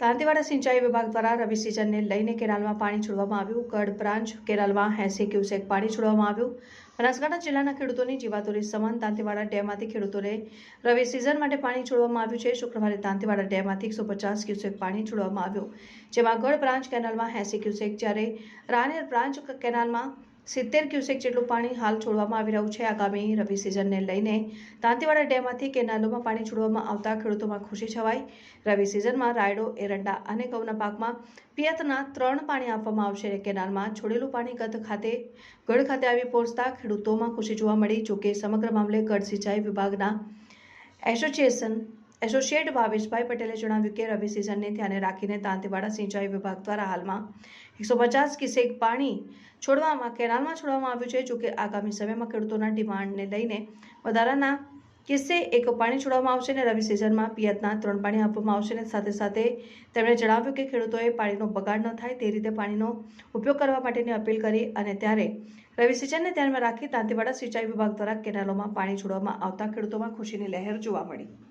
દાંતીવાડા સિંચાઈ વિભાગ દ્વારા રવિ સિઝનને લઈને કેનાલમાં પાણી છોડવામાં આવ્યું. ગઢ બ્રાન્ચ કેનાલમાં એસી ક્યુસેક પાણી છોડવામાં આવ્યું. બનાસકાંઠા જિલ્લાના ખેડૂતોની જીવાતોરી સમાન દાંતીવાડા ડેમમાંથી ખેડૂતોને રવિ સિઝન માટે પાણી છોડવામાં આવ્યું છે. શુક્રવારે દાંતીવાડા ડેમમાંથી એકસો પચાસ ક્યુસેક પાણી છોડવામાં આવ્યું. જેમાં ગઢ બ્રાન્ચ કેનાલમાં એસી ક્યુસેક, જ્યારે રાનેર બ્રાન્ચ કેનાલમાં સિત્તેર ક્યુસેક જેટલું પાણી હાલ છોડવામાં આવી રહ્યું છે. આગામી રવિ સિઝનને લઈને દાંતીવાડા ડેમમાંથી કેનાલોમાં પાણી છોડવામાં આવતા ખેડૂતોમાં ખુશી છવાઈ. રવિ સિઝનમાં રાયડો, એરંડા અને ઘઉંના પાકમાં પિયતના ત્રણ પાણી આપવામાં આવશે. કેનાલમાં છોડેલું પાણી ગત ખાતે, ગઢ ખાતે આવી પહોંચતા ખેડૂતોમાં ખુશી જોવા મળી. જોકે સમગ્ર મામલે ગઢ સિંચાઈ વિભાગના એસોસિએશન એસોસિએટ ભાવેશભાઈ પટેલે જણાવ્યું કે રવિ સિઝનને ધ્યાને રાખીને દાંતેવાડા સિંચાઈ વિભાગ દ્વારા હાલમાં એકસો પચાસ કિસેક પાણી છોડવામાં, કેનાલમાં છોડવામાં આવ્યું છે જોકે આગામી સમયમાં ખેડૂતોના ડિમાન્ડને લઈને વધારાના કિસ્સે એક પાણી છોડવામાં આવશે અને રવિ સિઝનમાં પિયતના ત્રણ પાણી આપવામાં આવશે અને સાથે સાથે તેમણે જણાવ્યું કે ખેડૂતોએ પાણીનો બગાડ ન થાય, તે રીતે પાણીનો ઉપયોગ કરવા માટેની અપીલ કરી અને ત્યારે રવિ સિઝનને ધ્યાનમાં રાખી દાંતીવાડા સિંચાઈ વિભાગ દ્વારા કેનાલોમાં પાણી છોડવામાં આવતા ખેડૂતોમાં ખુશીની લહેર જોવા મળી.